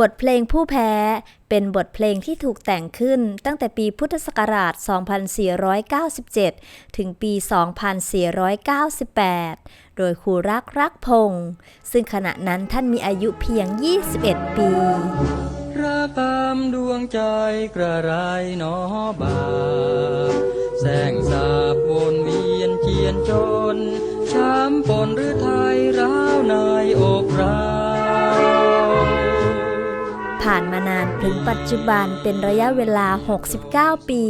บทเพลงผู้แพ้ เป็นบทเพลงที่ถูกแต่งขึ้นตั้งแต่ปีพุทธศักราช 2497 ถึงปี 2498 โดยครูรักรักพงศ์ซึ่งขณะนั้นท่านมีอายุเพียง 21 ปีรักตามดวงใจกระไรหนอบาแสงสาบวนเวียนเจียนจน ช้ำปนหรือท ผ่านมานานถึงปัจจุบันเป็นระยะเวลา 69 ปี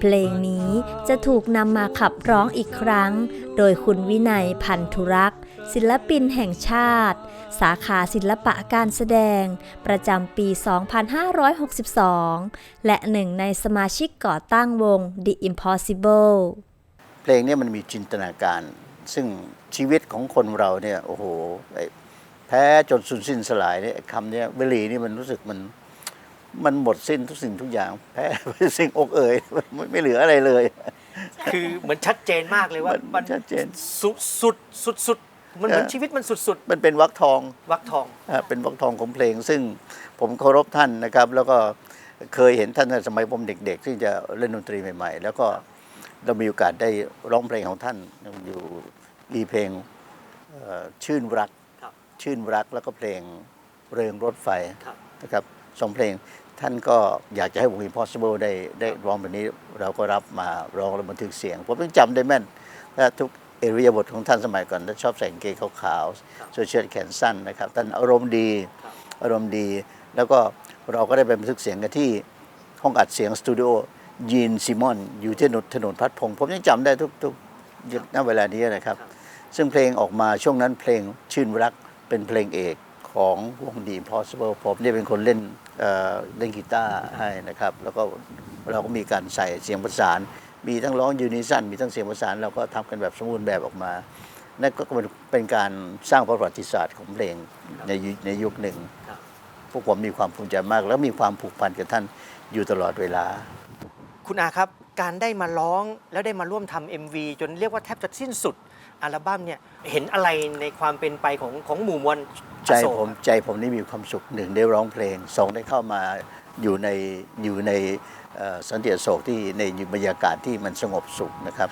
เพลงนี้จะถูกนำมาขับร้องอีกครั้ง โดยคุณวินัยพันธุรักษ์ ศิลปินแห่งชาติ สาขาศิลปะการแสดง ประจำปี 2562 และหนึ่งในสมาชิกก่อตั้งวง The Impossible เพลงนี้มันมีจินตนาการ ซึ่งชีวิตของคนเราเนี่ยโอ้โห แพ้จนสุดสิ้นสลายเนี่ยไอ้คำเนี้ยวลีนี่มันรู้สึกมันมันหมดสิ้นทุกสิ่งทุกอย่าง แพ้เป็นสิ่งอกเอ่ยไม่ไม่เหลืออะไรเลย คือเหมือนชัดเจนมากเลยว่ามันชัดเจนสุดสุดสุดสุดมันเหมือนเออชีวิตมันสุดสุดมันเป็นวักทองๆวักทองอ่าเป็นวักทองของเพลง ซึ่งผมเคารพท่านนะครับ แล้วก็เคยเห็นท่านในสมัยผมเด็กๆที่จะเล่นดนตรีใหม่ ๆ แล้วก็เรามีโอกาสได้ร้องเพลงของท่านอยู่มีเพลงเอ่อชื่นรักครับ ชื่นรักแล้วก็เพลงเริงรถไฟครับนะครับสองเพลงท่านก็อยากจะให้วง Impossible ได้ได้ร้องแบบนี้เราก็รับมาร้องแล้วบันทึกเสียงผมยังจำได้แม่นและทุกเอริยาบทของท่านสมัยก่อนท่านชอบใส่กางเกงขาวๆโซเชียลแขนสั้นนะครับท่านอารมณ์ดีครับอารมณ์ดี แล้วก็เราก็ได้ไปบันทึกเสียงกันที่ห้องอัดเสียงสตูดิโอยีนซิมอนอยู่ที่ถนนถนนพัดพงศ์ผมยังจำได้ทุกทุกณเวลานี้นะครับ ซึ่งเพลงออกมาช่วงนั้นเพลงชื่นรัก เป็นเพลงเอกของวงดี Possible ผมเนี่ยเป็นคนเล่นเอ่อเล่นกีตาร์ให้นะครับ แล้วก็เราก็มีการใส่เสียงประสาน มีทั้งร้องยูนิซันมีทั้งเสียงประสานเราก็ทำกันแบบสมบูรณ์แบบออกมา นั่นก็เป็นเป็นการสร้างประวัติศาสตร์ของเพลงในยุคในยุคหนึ่งครับพวกผมมีความภูมิใจมาก แล้วมีความผูกพันกับท่านอยู่ตลอดเวลา คุณอาครับ การได้มาร้องแล้วได้มาร่วมทำ MV จนเรียกว่าแทบจะสิ้นสุดอัลบั้มเนี่ยเห็นอะไรในความเป็นไปของของหมู่มวลใจอโศกผมใจผมนี่มีความสุขหนึ่งได้ร้องเพลงสองได้เข้ามาอยู่ในอยู่ในเอ่อสันติอโศกที่ในบรรยากาศที่มันสงบสุขนะครับ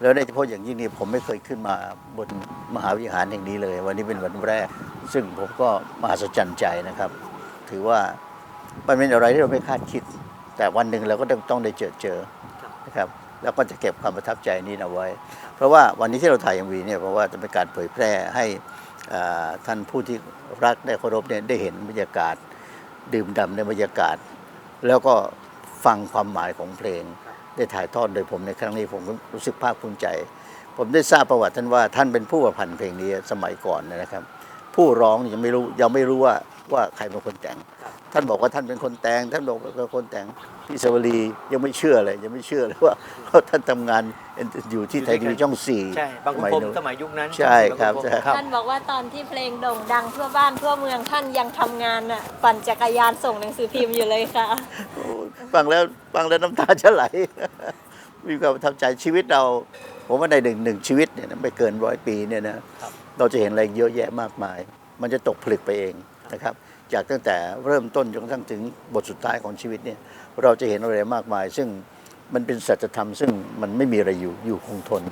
แล้วโดยเฉพาะอย่างยิ่งนี่ผมไม่เคยขึ้นมาบนมหาวิหารแห่งนี้เลย วันนี้เป็นวันแรก ซึ่งผมก็มหัศจรรย์ใจนะครับ ถือว่ามันเป็นอะไรที่เราไม่คาดคิด แต่วันหนึ่งเราก็ต้องต้องได้เจอเจอครับ นะครับแล้วก็จะเก็บความประทับใจนี้เอาไว้ เพราะว่าวันนี้ที่เราถ่ายยังวีเนี่ยเพราะว่าจะเป็นการเผยแพร่ให้ท่านผู้ที่รักได้เคารพเนี่ยได้เห็นบรรยากาศ ดื่มด่ำในบรรยากาศ แล้วก็ฟังความหมายของเพลง ได้ถ่ายทอดโดยผมในครั้งนี้ผมรู้สึกภาคภูมิใจ ผมได้ทราบประวัติท่านว่าท่านเป็นผู้ประพันธ์เพลงนี้สมัยก่อนนะครับ ผู้ร้องยังไม่รู้ยังไม่รู้ว่าว่าใครเป็นคนแต่ง ท่านบอกว่าท่านเป็นคนแต่งท่านบอกว่าเป็นคนแต่งพี่สวลียังไม่เชื่อเลยยังไม่เชื่อเลยว่าว่าท่านทำงานอยู่ที่ไทยทีวีช่องสี่ใช่บางสคุณมัยพรหมนู้นสมัยยุคนั้นใช่ครับางณพมใช่ครับท่านบอกว่าตอนที่เพลงโด่งดังทั่วบ้านทั่วเมืองท่านยังทำงานน่ะปั่นจักรยานส่งหนังสือพิมพ์อยู่เลยค่ะโอ้ยฟังแล้วฟังแล้วน้ำตาจะไหลมีความประทับใจชีวิตเรา ผมว่าในหนึ่งหนึ่งชีวิตเนี่ยนะไม่เกินร้อยปีเนี่ยนะเราจะเห็นอะไรเยอะแยะมากมาย มันจะตกผลึกไปเองนะครับ จากตั้งแต่เริ่มต้นจนกระทั่งถึงบทสุดท้ายของชีวิตเนี่ยเราจะเห็นอะไรมากมาย ซึ่งมันเป็นสัจธรรม ซึ่งมันไม่มีอะไรอยู่อยู่คงทน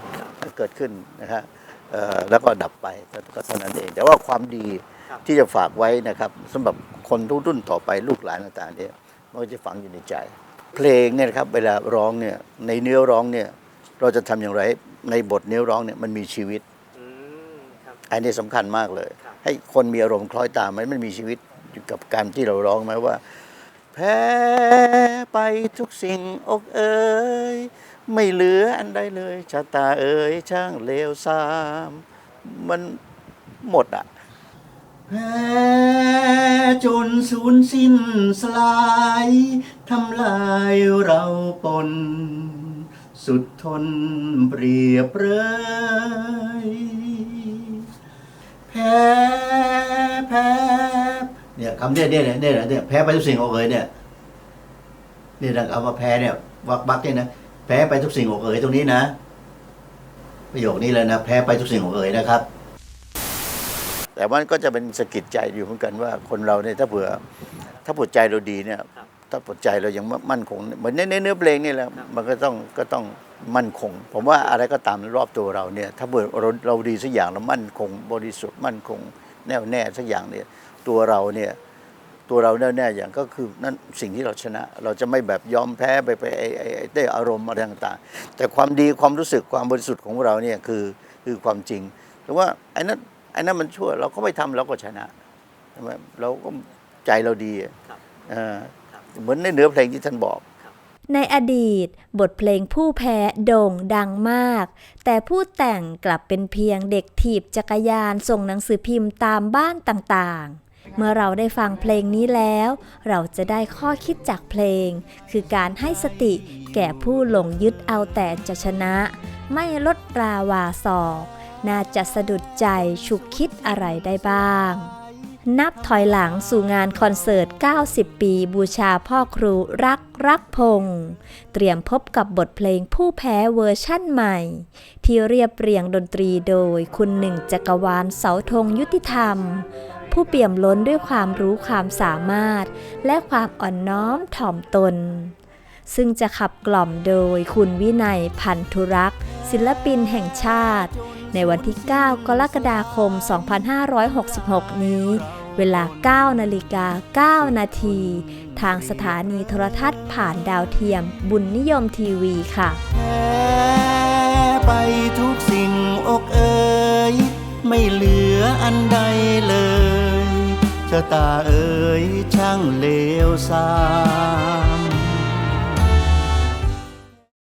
เกิดขึ้นนะฮะเอ่อแล้วก็ดับไปก็เท่านั้นเอง แต่ว่าความดีครับที่จะฝากไว้นะครับสำหรับคนรุ่นต่อไปลูกหลานต่างๆเนี่ยมันก็จะฝังอยู่ในใจ เพลงเนี่ยนะครับเวลาร้องเนี่ยในเนื้อร้องเนี่ยเราจะทำอย่างไรในบทเนื้อร้องเนี่ยมันมีชีวิตอืมครับอันนี้สำคัญมากเลยครับให้คนมีอารมณ์คล้อยตามไหมมันมีชีวิตอยู่ กับการที่เราร้องไหมว่า แพ้ไปทุกสิ่งอกเอ่ยไม่เหลืออันใดเลยชะตาเอ่ยช่างเลวซามมันหมดอะแพ้จนสูญสิ้นสลายทำลายเราปน สุดทนเปรียบเรยแพ้ เนี่ยคำเนี่ยเนี่ยเนี่ยเนี่ยเนี่ยแพ้ไปทุกสิ่งอกเอ๋ยเนี่ยนี่นะเอามาแพ้เนี่ยวักบักเนี่ยนะแพ้ไปทุกสิ่งอกเอ๋ยตรงนี้นะ ประโยคนี้เลยนะแพ้ไปทุกสิ่งอกเอ๋ยนะครับ แต่มันก็จะเป็นสะกิดใจอยู่เหมือนกันว่าคนเราเนี่ยถ้าเผื่อ ถ้าปวดใจเราดีเนี่ยครับถ้าปวดใจเรายังมั่นคงเหมือนในในเนื้อเพลงนี่แหละครับมันก็ต้องก็ต้องมั่นคง ผมว่าอะไรก็ตามรอบตัวเราเนี่ย ถ้าเกิดเราเราดีสักอย่างเรามั่นคง บริสุทธิ์มั่นคง แน่วแน่สักอย่างเนี่ย ตัวเราเนี่ยตัวเราแน่วแน่อย่างก็คือนั่นสิ่งที่เราชนะ เราจะไม่แบบยอมแพ้ไปไปไอ้ไอ้ไอ้ได้อารมณ์อะไรต่างๆ แต่ความดีความรู้สึกความบริสุทธิ์ของเราเนี่ยคือคือความจริง แต่ว่าไอ้นั้นไอ้นั้นมันชั่วเราก็ไม่ทำเราก็ชนะใช่ไหมเราก็ใจเราดีอะครับเออเหมือนในเนื้อเพลงที่ท่านบอกในอดีต บทเพลงผู้แพ้โด่งดังมาก แต่ผู้แต่งกลับเป็นเพียงเด็กถีบจักรยานส่งหนังสือพิมพ์ตามบ้านต่างๆ เมื่อเราได้ฟังเพลงนี้แล้ว เราจะได้ข้อคิดจากเพลง คือการให้สติแก่ผู้หลงยึดเอาแต่จะชนะ ไม่ลดราวาศอกน่าจะสะดุดใจฉุกคิดอะไรได้บ้าง นับถอยหลังสู่งานคอนเสิร์ต 90 ปี บูชาพ่อครูรักรักพงษ์เตรียมพบกับบทเพลงผู้แพ้เวอร์ชั่นใหม่ ที่เรียบเรียงดนตรีโดยคุณหนึ่งจักรวาลเสาธงยุติธรรม ผู้เปี่ยมล้นด้วยความรู้ความสามารถ และความอ่อนน้อมถ่อมตน ซึ่งจะขับกล่อมโดยคุณวินัยพันธุรักษ์ ศิลปินแห่งชาติ ในวันที่ 9 กรกฎาคม 2566 นี้ เวลา 9 นาฬิกา 9 นาที ทางสถานีโทรทัศน์ผ่านดาวเทียม บุญนิยมทีวีค่ะไปทุกสิ่งอกเอ่ยไม่เหลืออันใดเลย ชะตาเอ่ยช่างเลวทราม